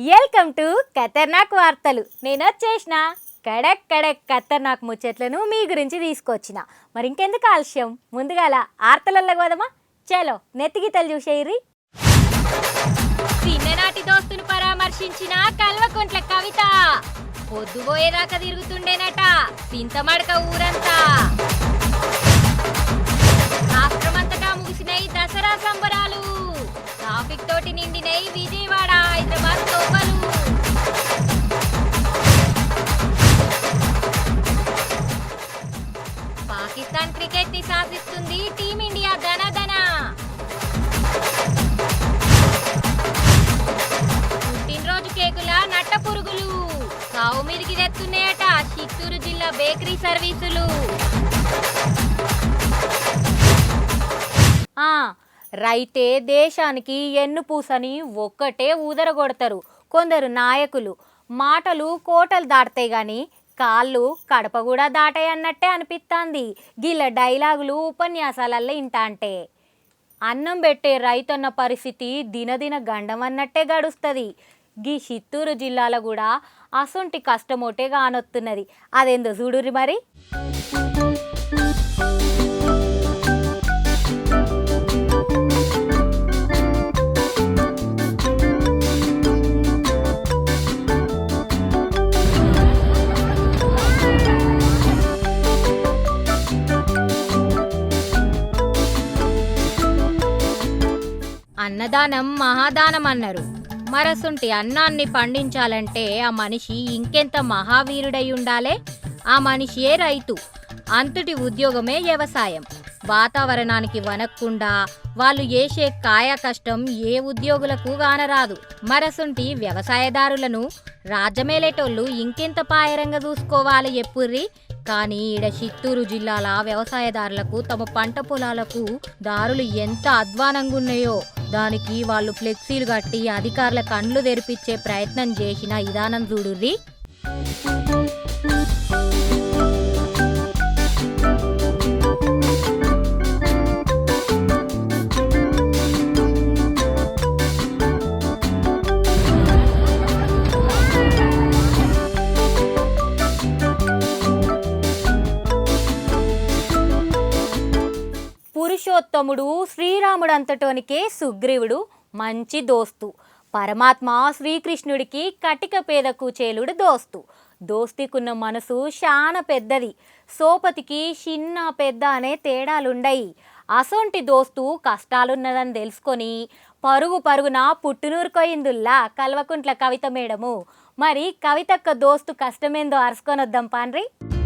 Welcome to ఖతర్నాక్ వార్తలు. నేను వచ్చేసిన. కడక్ కడక్ ఖతర్నాక్ ముచ్చట్లను మీ గురించి తీసుకొచ్చిన. మరి ఇంకెందుకు ఆలస్యం? ముందుగాల ఆర్తలల్లో పోదామా? చలో నెత్తిగీతలు చూసేయ్రి చిన్ననాటి దోస్తును పరామర్శించిన కల్వకుంట్ల కవిత. పొద్దుపోయేదాకా తిరుగుతుండేనట. సింతమడక ఊరంతా. రాష్ట్రమంతటా ముగిసినాయి దసరా సంబరాలు ట్రాఫిక్ తోటి నిండినై విజయవాడ హైదరాబాద్ తోపలు పాకిస్తాన్ క్రికెట్ని శాసిస్తుంది టీమిండియా ధనధన. పుట్టినరోజు కేకుల నట్ట పురుగులు. కావు మీదికి తెస్తున్నాయట చిత్తూరు జిల్లా బేకరీ సర్వీసులు. ఆ, రైతే దేశానికి ఎన్నుపూసని ఒక్కటే ఊదరగొడతారు. కొందరు నాయకులు మాటలు కోటలు దాటతాయి కానీ కాళ్ళు కడప కూడా దాటాయి అన్నట్టే అనిపిస్తాంది గిల్ల డైలాగులు ఉపన్యాసాలల్లో ఇంటా అంటే అన్నం పెట్టే రైతన్న పరిస్థితి దినదిన గండం అన్నట్టే గడుస్తుంది. గీ చిత్తూరు జిల్లాలో కూడా అసొంటి కష్టమోటే కానొస్తున్నది అదేందో చూడుర్రి మరి? అన్నదానం మహాదానం అన్నారు. మరసుంటి అన్నాన్ని పండించాలంటే ఆ మనిషి ఇంకెంత మహావీరుడై ఉండాలే? ఆ మనిషియే రైతు. అంతటి ఉద్యోగమే వ్యవసాయం. వాతావరణానికి వనక్కుండా వాళ్ళు ఏసే కాయ కష్టం ఏ ఉద్యోగులకు గానరాదు. మరసుంటి వ్యవసాయదారులను రాజ్యమేలేటోళ్ళు ఇంకెంత పాయరంగా చూసుకోవాలి ఎప్పుర్రి? కానీ ఈడ చిత్తూరు జిల్లాల వ్యవసాయదారులకు తమ పంట పొలాలకు దారులు ఎంత అధ్వానంగా ఉన్నాయో దానికి వాళ్ళు ఫ్లెక్సీలు కట్టి అధికారుల కండ్లు తెరిపించే ప్రయత్నం చేసిన విధానం చూడుర్రి. తమ్ముడు శ్రీరాముడు అంతటోనికే సుగ్రీవుడు మంచి దోస్తు. పరమాత్మ శ్రీకృష్ణుడికి కటిక పేద కూచేలుడు దోస్తు. దోస్తికున్న మనసు చాలా పెద్దది. సోపతికి చిన్న పెద్ద అనే తేడాలుండయి. అసొంటి దోస్తు కష్టాలున్నదని తెలుసుకొని పరుగు పరుగున పుట్టునూరుకోయిందుల్లా కల్వకుంట్ల కవిత మేడము. మరి కవితక్క దోస్తు కష్టమేందో అరుసుకొనొద్దాం వద్దాం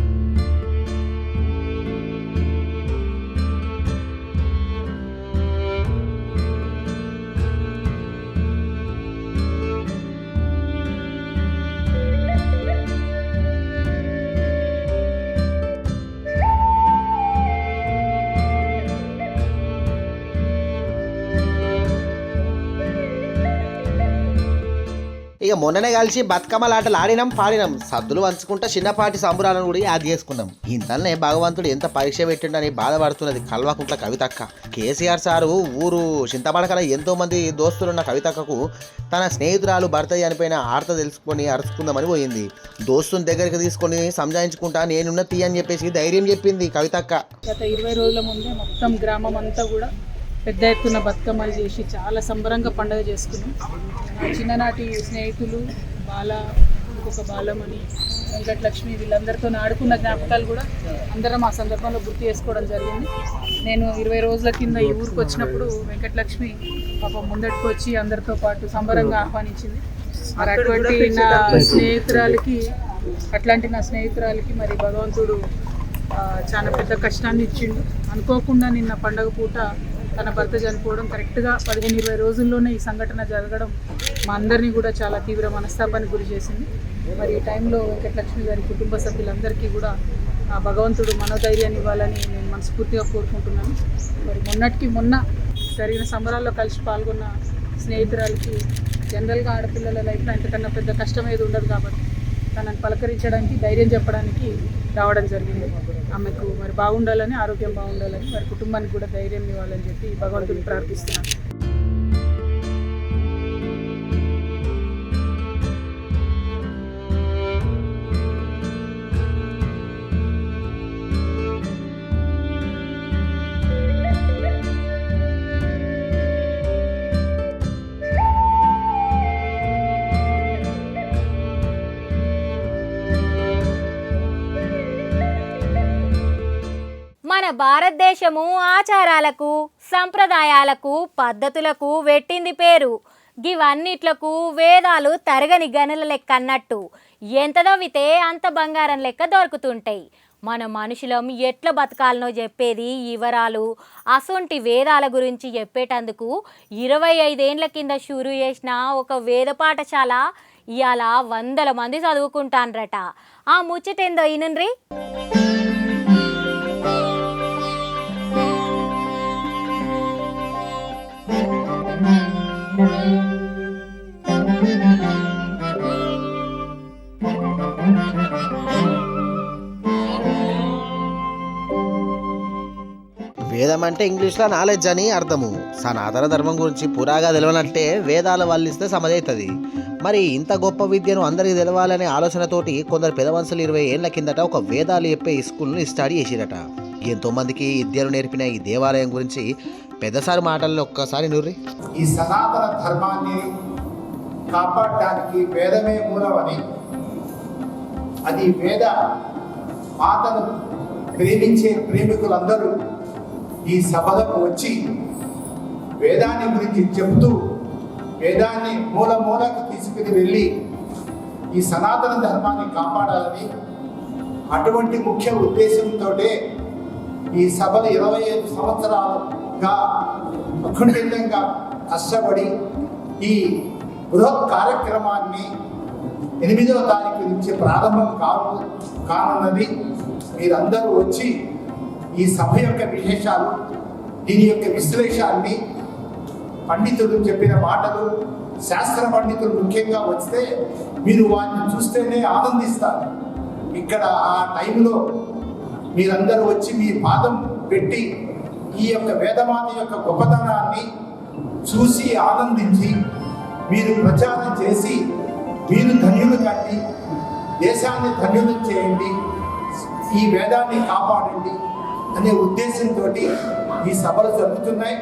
ఇక మొన్ననే కలిసి బతుకమ్మలాటలు ఆడినాం పాడినాం. సద్దులు వంచుకుంటా చిన్నపాటి సంబురాలను కూడా యాద్ చేసుకున్నాం. ఇంతలోనే భగవంతుడు ఎంత పరీక్ష పెట్టిండని బాధపడుతున్నది కల్వకుంట్ల కవితక్క. కేసీఆర్ సారు ఊరు చింతపడకల ఎంతో మంది దోస్తులున్న కవితక్కకు తన స్నేహితురాలు భర్త చనిపోయిన ఆర్త తెలుసుకొని అరుచుకుందామని పోయింది. దోస్తుని దగ్గరికి తీసుకొని సంజాయించుకుంటా నేనున్న తీ అని చెప్పేసి ధైర్యం చెప్పింది కవితక్క. గత ఇరవై రోజుల ముందే మొత్తం గ్రామం అంతా కూడా పెద్ద ఎత్తున బతుకమ్మలు చేసి చాలా సంబరంగా పండుగ చేసుకున్నాం. చిన్ననాటి స్నేహితులు బాల ఇంకొక బాలమణి వెంకటలక్ష్మి వీళ్ళందరితో ఆడుకున్న జ్ఞాపకాలు కూడా అందరం ఆ సందర్భంలో గుర్తు చేసుకోవడం జరిగింది. నేను ఇరవై రోజుల కింద ఈ ఊరికి వచ్చినప్పుడు వెంకటలక్ష్మి పాపం ముందటికి వచ్చి అందరితో పాటు సంబరంగా ఆహ్వానించింది. మరి అటువంటి నా స్నేహితురాలకి అట్లాంటి నా స్నేహితురాలకి మరి భగవంతుడు చాలా పెద్ద కష్టాన్ని ఇచ్చిండు. అనుకోకుండా నిన్న పండగ పూట తన భర్త చనిపోవడం కరెక్ట్గా పదిహేను ఇరవై రోజుల్లోనే ఈ సంఘటన జరగడం మా అందరినీ కూడా చాలా తీవ్ర మనస్తాపానికి గురి చేసింది. మరి ఈ టైంలో వెంకటలక్ష్మి గారి కుటుంబ సభ్యులందరికీ కూడా ఆ భగవంతుడు మనోధైర్యాన్ని ఇవ్వాలని నేను మనస్ఫూర్తిగా కోరుకుంటున్నాను. మరి మొన్నటికి మొన్న జరిగిన సంబరాల్లో కలిసి పాల్గొన్న స్నేహితురాలకి జనరల్గా ఆడపిల్లల లైఫ్లో ఎంతకన్నా పెద్ద కష్టం ఏది ఉండదు కాబట్టి తనని పలకరించడానికి ధైర్యం చెప్పడానికి రావడం జరిగింది. ఆమెకు మరి బాగుండాలని ఆరోగ్యం బాగుండాలని మరి కుటుంబానికి కూడా ధైర్యం ఇవ్వాలని చెప్పి భగవంతుని ప్రార్థిస్తున్నాను. భారతదేశము ఆచారాలకు సంప్రదాయాలకు పద్ధతులకు పెట్టింది పేరు. గివన్నిట్లకు వేదాలు తరగని గనుల లెక్క అన్నట్టు ఎంత దవ్వితే అంత బంగారం లెక్క దొరుకుతుంటాయి మన మనుషులం ఎట్లా బతకాలనో చెప్పేది వివరాలు అసొంటి వేదాల గురించి చెప్పేటందుకు ఇరవై ఐదేండ్ల కింద షురు చేసిన ఒక వేద పాఠశాల ఇవాళ వందల మంది చదువుకుంటాన్రట. ఆ ముచ్చటేందో ఈనుండ్రి వేదం అంటే ఇంగ్లీష్లో నాలెడ్జ్ అని అర్థము. సనాతన ధర్మం గురించి పురాగా తెలియనట్టే వేదాలు వల్లిస్తే సమదవుతుంది మరి ఇంత గొప్ప విద్యను అందరికీ తెలవాలనే ఆలోచనతోటి కొందరు పెద్ద ఇరవై ఏళ్ళ కిందట ఒక వేదాలు చెప్పే స్కూల్ని స్టడీ చేసిరట. ఎంతో మందికి విద్యను నేర్పిన ఈ దేవాలయం గురించి పెద్దసారి మాటల్లో ఒక్కసారి నూర్రి. ఈ సనాతన ధర్మాన్ని కాపాడటానికి వేదమే మూలమని అది వేద మాతను ప్రేమించే ప్రేమికులందరూ ఈ సభలకు వచ్చి వేదాన్ని గురించి చెబుతూ వేదాన్ని మూల మూలకు తీసుకుని వెళ్ళి ఈ సనాతన ధర్మాన్ని కాపాడాలని అటువంటి ముఖ్య ఉద్దేశంతో ఈ సభలు ఇరవై ఐదు సంవత్సరాలు అఖండితంగా కష్టపడి ఈ బృహత్ కార్యక్రమాన్ని ఎనిమిదవ తారీఖు నుంచి ప్రారంభం కావు కానున్నది. మీరందరూ వచ్చి ఈ సభ యొక్క విశేషాలు దీని యొక్క విశ్లేషాన్ని పండితులు చెప్పిన మాటలు శాస్త్ర పండితులు ముఖ్యంగా వస్తే మీరు వారిని చూస్తేనే ఆనందిస్తారు. ఇక్కడ ఆ టైంలో మీరందరూ వచ్చి మీ పాదం పెట్టి ఈ యొక్క వేదమాత యొక్క గొప్పతనాన్ని చూసి ఆనందించి మీరు ప్రచారం చేసి మీరు ధన్యులు కండి దేశాన్ని ధన్యులు చేయండి ఈ వేదాన్ని కాపాడండి అనే ఉద్దేశంతో ఈ సభలు జరుగుతున్నాయి.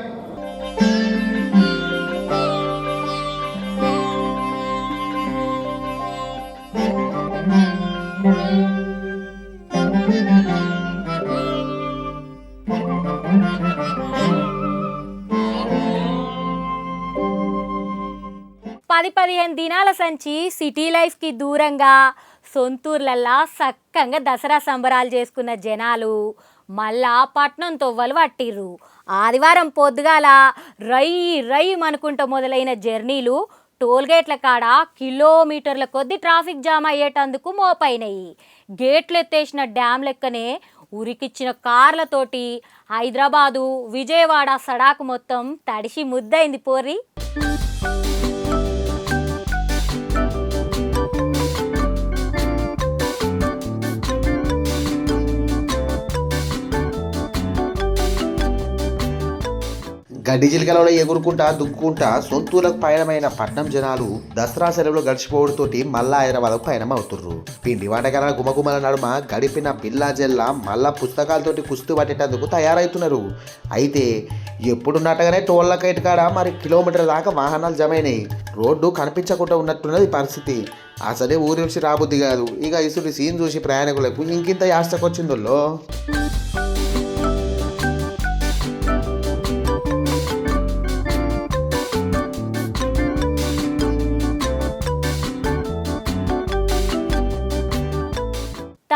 పదిహేను దినాల సంచి సిటీ లైఫ్కి దూరంగా సొంతూర్లల్లా సక్కంగా దసరా సంబరాలు చేసుకున్న జనాలు మళ్ళా పట్నం తొవ్వలు పట్టిర్రు. ఆదివారం పొద్దుగాల రై రై అనుకుంటూ మొదలైన జర్నీలు టోల్గేట్ల కాడ కిలోమీటర్ల కొద్ది ట్రాఫిక్ జామ్ అయ్యేటందుకు మోపైనాయి. గేట్లు ఎత్తేసిన డ్యామ్ లెక్కనే ఉరికిచ్చిన కార్లతోటి హైదరాబాదు విజయవాడ సడాకు మొత్తం తడిసి ముద్దయింది పోర్రి. గడ్డి చిలకలలో ఎగురుకుంటా దుక్కుంటా సొంతూలకు పయనమైన పట్నం జనాలు దసరా సెలవులు గడిచిపోవడంతోటి మళ్ళా హైదరాబాద్కు పయనం అవుతుర్రు పిండి వంటకాల గుమగుమల నడుమ గడిపిన పిల్లా జెల్లా మళ్ళా పుస్తకాలతోటి కుస్తూ పట్టేటందుకు తయారవుతున్నారు అయితే ఎప్పుడున్నట్టుగానే టోళ్ళ కైట్ కాడ మరి కిలోమీటర్ దాకా వాహనాలు జమైనాయి రోడ్డు కనిపించకుండా ఉన్నట్టున్నది పరిస్థితి. అసలే ఊరి నుంచి రాబుద్ది కాదు. ఇక ఇసుడి సీన్ చూసి ప్రయాణికులకు ఇంకింత యాస్తకొచ్చిందో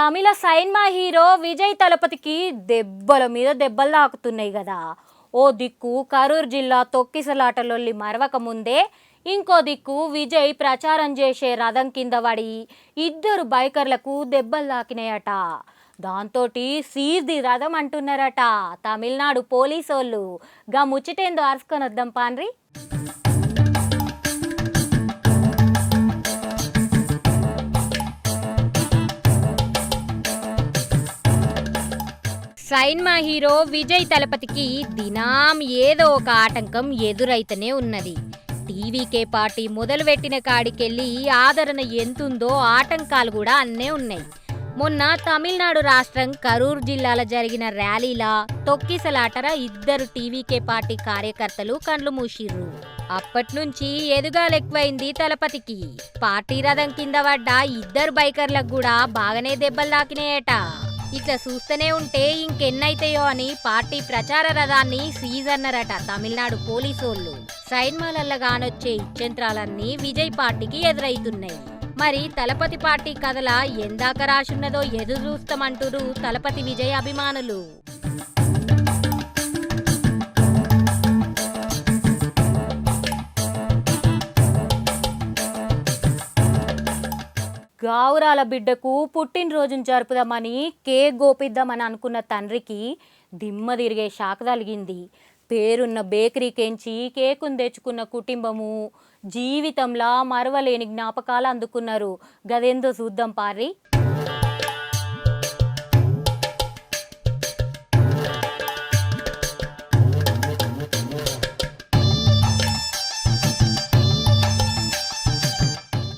తమిళ సైన్మా హీరో విజయ్ తలపతికి దెబ్బల మీద దెబ్బలు తాకుతున్నాయి కదా. ఓ దిక్కు కరూరు జిల్లా తొక్కిసలాటలొల్లి మరవక ముందే ఇంకో దిక్కు విజయ్ ప్రచారం చేసే రథం కింద పడి ఇద్దరు బైకర్లకు దెబ్బలు తాకినాయట. దాంతోటి సీర్ది రథం అంటున్నారట తమిళనాడు పోలీసోళ్ళు. గా ముచ్చటేందో అరుసుకొని వద్దాం పాన్రి సైన్మా హీరో విజయ్ తలపతికి దినాం ఏదో ఒక ఆటంకం ఎదురైతేనే ఉన్నది. టీవీకే పార్టీ మొదలుపెట్టిన కాడికెళ్ళి ఆదరణ ఎంతుందో ఆటంకాలు కూడా అన్నే ఉన్నాయి. మొన్న తమిళనాడు రాష్ట్రం కరూర్ జిల్లాలో జరిగిన ర్యాలీలా తొక్కిసలాటర ఇద్దరు టీవీకే పార్టీ కార్యకర్తలు కండ్లు మూసిర్రు. అప్పట్నుంచి ఎదుగాలెక్కువైంది తలపతికి. పార్టీ రథం కింద పడ్డ ఇద్దరు బైకర్లకు కూడా బాగానే దెబ్బలు తాకినాయట. ఇట్లా చూస్తూనే ఉంటే ఇంకెన్నైతాయో అని పార్టీ ప్రచార రథాన్ని సీజ్ అన్నారట తమిళనాడు పోలీసోళ్ళు. సైన్మాలల్ల గానొచ్చే ఇచ్చంత్రాలన్నీ విజయ్ పార్టీకి ఎదురైతున్నాయి. మరి తలపతి పార్టీ కథల ఎందాక రాసున్నదో ఎదురు చూస్తామంటురు తలపతి విజయ్ అభిమానులు. గావురాల బిడ్డకు పుట్టినరోజును జరుపుదామని కేక్ గోపిద్దామని అనుకున్న తండ్రికి దిమ్మ తిరిగే షాక్ తలిగింది పేరున్న బేకరీకెంచి కేకును తెచ్చుకున్న కుటుంబము జీవితంలా మరవలేని జ్ఞాపకాలు అందుకున్నారు. గదేందో చూద్దాం పారి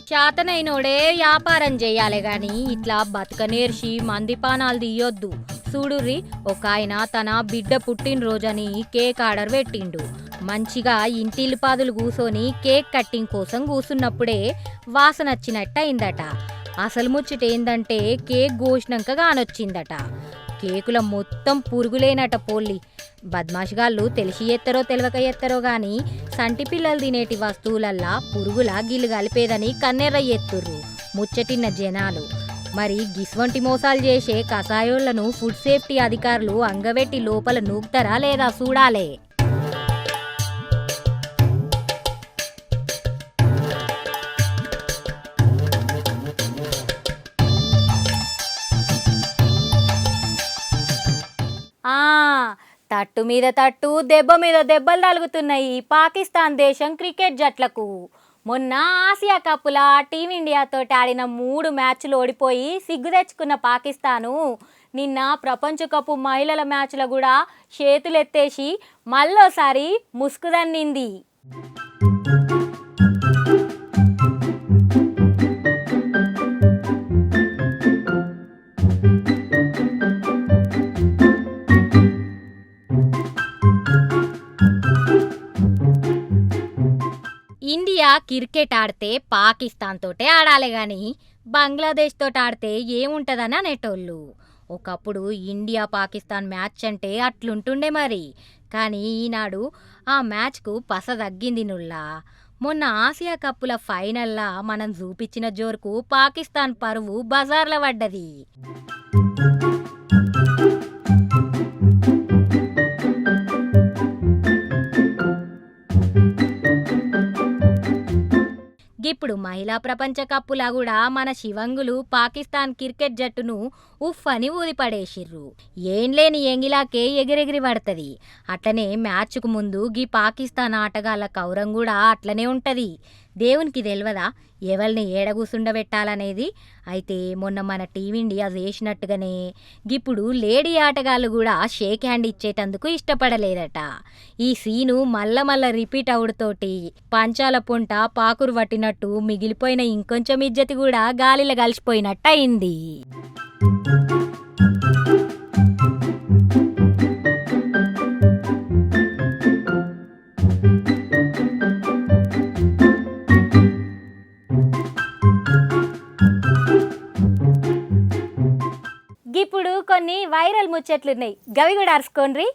చేతనైనోడే వ్యాపారం చేయాలి గాని ఇట్లా బతక నేర్చి మందిపానాలు తీయొద్దు. చూడుర్రి ఒక ఆయన తన బిడ్డ పుట్టినరోజని కేక్ ఆర్డర్ పెట్టిండు. మంచిగా ఇంటిల్లిపాదులు కూసోని కేక్ కట్టింగ్ కోసం కూసున్నప్పుడే వాసన వచ్చినట్టు అయిందట అసలు ముచ్చట ఏందంటే కేక్ కోసినాక గానొచ్చిందట కేకుల మొత్తం పురుగులేనట పోల్లి. బద్మాష్గాళ్ళు తెలిసి ఎత్తరో తెలియక ఎత్తరో గాని సంటి పిల్లలు తినేటి వస్తువులల్లా పురుగుల గిల్లు కలిపేదని కన్నెర్ర ఎత్తుర్రు ముచ్చటిన్న జనాలు. మరి గిస్వంటి మోసాలు చేసే కషాయోళ్ళను ఫుడ్ సేఫ్టీ అధికారులు అంగవెట్టి లోపల నూకుతారా లేదా చూడాలే? తట్టు మీద తట్టు దెబ్బ మీద దెబ్బలు తలుగుతున్నాయి పాకిస్తాన్ దేశం క్రికెట్ జట్లకు. మొన్న ఆసియా కప్పుల టీమిండియాతో ఆడిన మూడు మ్యాచ్లు ఓడిపోయి సిగ్గు తెచ్చుకున్న పాకిస్తాను నిన్న ప్రపంచ కప్ మహిళల మ్యాచ్లో కూడా చేతులెత్తేసి మళ్ళోసారి ముసుగుదన్నింది క్రికెట్ ఆడితే పాకిస్తాన్ తోటే ఆడాలి కానీ బంగ్లాదేశ్ తోటి ఆడితే ఏముంటుందని అనేటోళ్ళు? ఒకప్పుడు ఇండియా పాకిస్తాన్ మ్యాచ్ అంటే అట్లుంటుండే మరి. కానీ ఈనాడు ఆ మ్యాచ్కు పస తగ్గింది నుల్లా. మొన్న ఆసియా కప్పుల ఫైనల్లా మనం చూపించిన జోరుకు పాకిస్తాన్ పరువు బజార్ల పడ్డది. ఇప్పుడు మహిళా ప్రపంచ కప్పులా కూడా మన శివంగులు పాకిస్తాన్ క్రికెట్ జట్టును ఉఫ్ అని ఊదిపడేసిర్రు ఏం లేని ఎంగిలాకే ఎగిరెగిరి పడుతుంది. అట్లనే మ్యాచ్కు ముందు గీ పాకిస్తాన్ ఆటగాళ్ళ కౌరం కూడా అట్లనే ఉంటుంది. దేవునికి తెలియదా ఎవరిని ఏడగూసుండబెట్టాలనేది. అయితే మొన్న మన టీమిండియా చేసినట్టుగానే ఇప్పుడు లేడీ ఆటగాళ్ళు కూడా షేక్ హ్యాండ్ ఇచ్చేటందుకు ఇష్టపడలేదట. ఈ సీను మల్ల మల్ల రిపీట్ అవుడుతోటి పంచాల పొంట పాకురు పట్టినట్టు మిగిలిపోయిన ఇంకొంచెం ఇజ్జతి కూడా గాలిలో కలిసిపోయినట్టు అయింది ముచ్చట్లున్నాయి గవి కూడా అరుచుకోండ్రి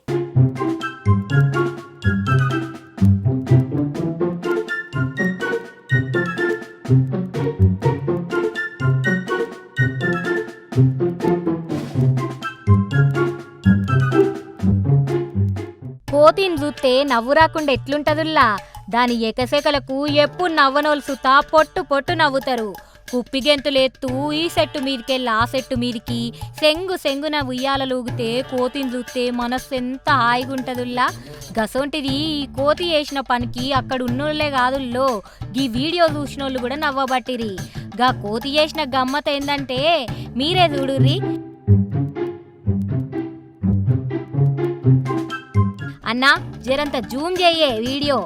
కోతిని చూస్తే నవ్వు రాకుండా ఎట్లుంటదుల్లా? దాని ఎకసెకలకు ఎప్పుడు నవ్వనోళ్ళు సుతా పొట్టు పొట్టు నవ్వుతారు. కుప్పి గెంతులేత్తూ ఈ సెట్టు మీదికే ఆ సెట్టు మీదికి సెంగు సెంగున ఉయ్యాలలూగితే కోతిని చూస్తే మనస్సు ఎంత హాయిగుంటదుల్లా గసొంటిది ఈ కోతి చేసిన పనికి అక్కడ ఉన్నోళ్ళే కాదుల్లో. ఈ వీడియో చూసినోళ్ళు కూడా నవ్వబట్టిరి గా కోతి చేసిన గమ్మత ఏందంటే మీరే చూడుర్రి. అన్నా జరంత జూమ్ చేయే వీడియో.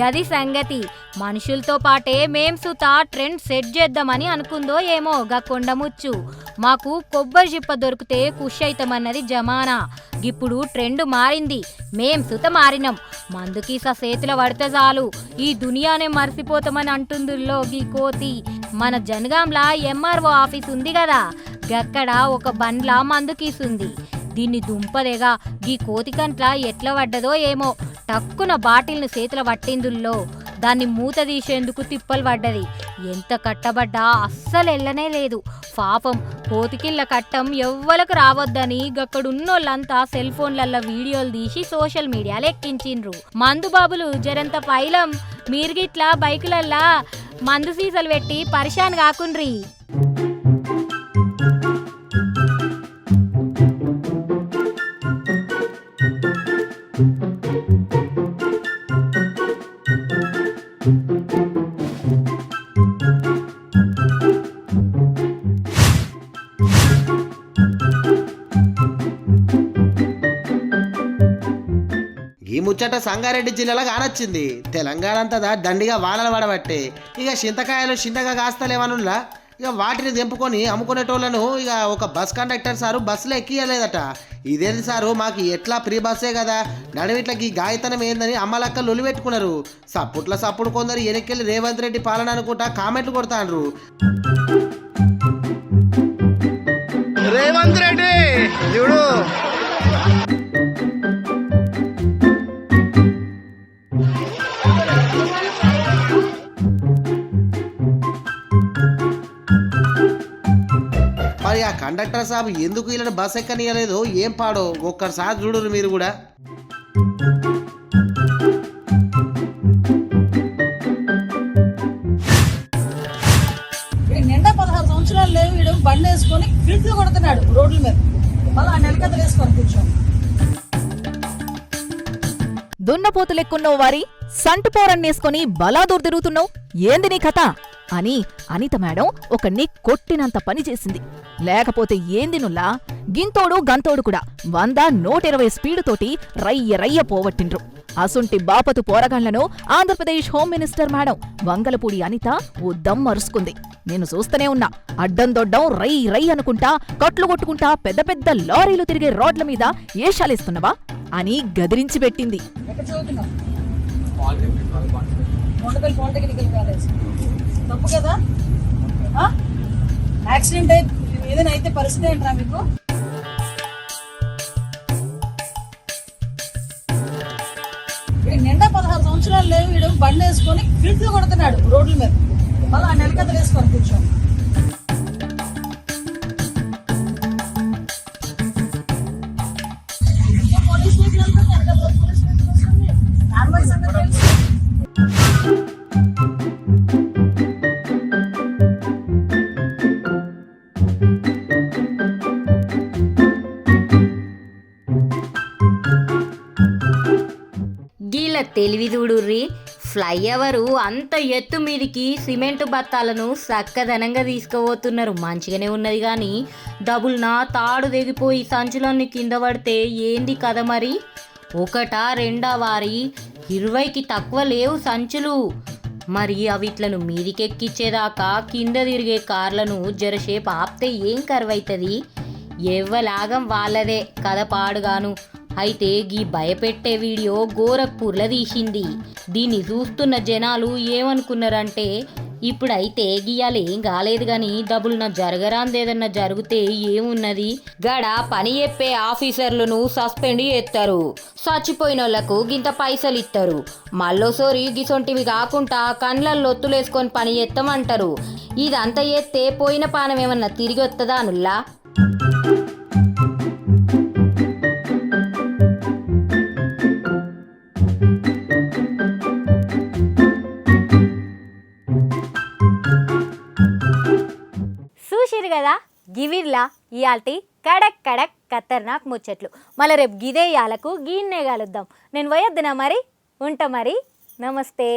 గది సంగతి. మనుషులతో పాటే మేం సుత ట్రెండ్ సెట్ చేద్దామని అనుకుందో ఏమో గా కొండముచ్చు. మాకు కొబ్బరి చిప్ప దొరికితే ఖుష్ అవుతామన్నది జమానా. ఇప్పుడు ట్రెండ్ మారింది. మేం సుత మారినాం. మందుకి సేతుల పడితే చాలు. ఈ దునియానే మర్చిపోతామని అంటుందిలో గీ కోతి. మన జనగాంలా ఎంఆర్ఓ ఆఫీస్ ఉంది కదా గక్కడ ఒక బండ్ల మందుకీసుంది దీన్ని దుంపదేగా గీ కోతికంట్ల ఎట్ల పడ్డదో ఏమో. టక్కున బాటిల్ని చేతుల పట్టిందుల్లో. దాన్ని మూత తీసేందుకు తిప్పలు పడ్డది. ఎంత కట్టబడ్డా అస్సలు ఎల్లనే లేదు. పాపం కోతికిళ్ళ కట్టం ఎవ్వలకు రావద్దని గక్కడున్నోళ్ళంతా సెల్ ఫోన్లల్లో వీడియోలు తీసి సోషల్ మీడియాలో ఎక్కించిండ్రు. మందు బాబులు జరంత పైలం మీరు గిట్లా బైకులల్లా మందు సీసలు పెట్టి పరిశాన్ కాకుండ్రీ ఈ ముచ్చట సంగారెడ్డి జిల్లాలో కానొచ్చింది. తెలంగాణ అంతా దండిగా వానలు పడబట్టే. ఇక చింతకాయలు చిన్నగా కాస్తలేమనులా ఇక వాటిని తెంపుకొని అమ్ముకునేటోళ్ళను ఇక ఒక బస్ కండక్టర్ సారు బస్సులో ఎక్కియలేదట ఇదేంటి సారు మాకు ఎట్లా ఫ్రీ బస్సే కదా? నడివిట్లకి ఈ గాయతనం ఏందని అమ్మలక్క లొలి పెట్టుకున్నారు. సప్పుట్ల సప్పుడు కొందరు ఎనకెళ్ళి రేవంత్ రెడ్డి పాలన అనుకుంటా కామెంట్లు కొడతాండ్రు. రేవంత్ రెడ్డి చూడు. మరి ఆ కండక్టర్ సాబ్ ఎందుకు ఇలా బస్ ఎక్కనియలేదు ఏం పాడో? ఒక్కసారి చూడరు మీరు కూడా. దున్నపోతు లెక్కున్నావు వారి? సంటు పోరన్నేసుకొని బలాదూర్ తిరుగుతున్నావు? ఏంది నీ కథ? అని అనిత మేడం ఒకణ్ణి కొట్టినంత పని చేసింది. లేకపోతే ఏంది నుల్లా? గింతోడు గంతోడు కూడా వంద నూట ఇరవై స్పీడుతోటి రయ్య రయ్య పోవట్టిండ్రు అసుంటి బాపతు పోరగాళ్ళను Andhra Pradesh home minister madam Vangalapudi Anitha ఓ దమ్ అరుసుకుంది నేను చూస్తూనే ఉన్నా. అడ్డం దొడ్డం రై రై అనుకుంటా కట్లు కొట్టుకుంటా పెద్ద పెద్ద లారీలు తిరిగే రోడ్ల మీద ఏషాలేస్తున్నావా అని గదిరించి పెట్టింది. తప్పు కదా? యాక్సిడెంట్ ఏదైనా అయితే పరిస్థితి ఏంట్రా మీకు? వీడు నిండా పదహారు సంవత్సరాలు లేవు. వీడు బండి వేసుకొని ఫిల్ట్లు కొడుతున్నాడు రోడ్ల మీద. మళ్ళీ ఆ నెలకథలు వేసుకొని కూర్చోండి తెలివిదూడుర్రి. తెలివి ఫ్లైఓవరు అంత ఎత్తు మీదికి సిమెంట్ బత్తాలను చక్కదనంగా తీసుకుపోతున్నారు. మంచిగానే ఉన్నది కానీ డబుల్నా తాడు తెగిపోయి సంచులన్నీ కింద పడితే ఏంది కథ మరి? ఒకట రెండా వారి? ఇరవైకి తక్కువ లేవు సంచులు. మరి అవిట్లను మీదికెక్కిచ్చేదాకా కింద తిరిగే కార్లను జరసేపు ఆపితే ఏం కరువైతుంది? ఎవ్వలాగం వాళ్ళదే. కథ పాడుగాను. అయితే గీ భయపెట్టే వీడియో గోరఖ్పూర్లో తీసింది. దీన్ని చూస్తున్న జనాలు ఏమనుకున్నారంటే ఇప్పుడైతే గీయాలి ఏం కాలేదు కానీ డబ్బులు నా జరగరాందేదన్నా జరిగితే ఏమున్నది? గడ పని చెప్పే ఆఫీసర్లను సస్పెండ్ చేస్తారు. చచ్చిపోయిన వాళ్ళకు గింత పైసలు ఇస్తారు మళ్ళోసోరి గిసొంటివి కాకుండా కండ్లల్లో ఒత్తులేసుకొని పని చేస్తామంటారు ఇదంతా చేస్తే పోయిన పానం ఏమన్నా తిరిగి వస్తుందా అనుల్లా? గివిర్లా ఇయాల్టి కడక్ కడక్ ఖతర్నాక్ ముచ్చట్లు. మళ్ళీ రేపు గిదే ఇయాలకు గీన్నే కలుద్దాం నేను పోయొద్దునా మరి? ఉంటా మరి. నమస్తే.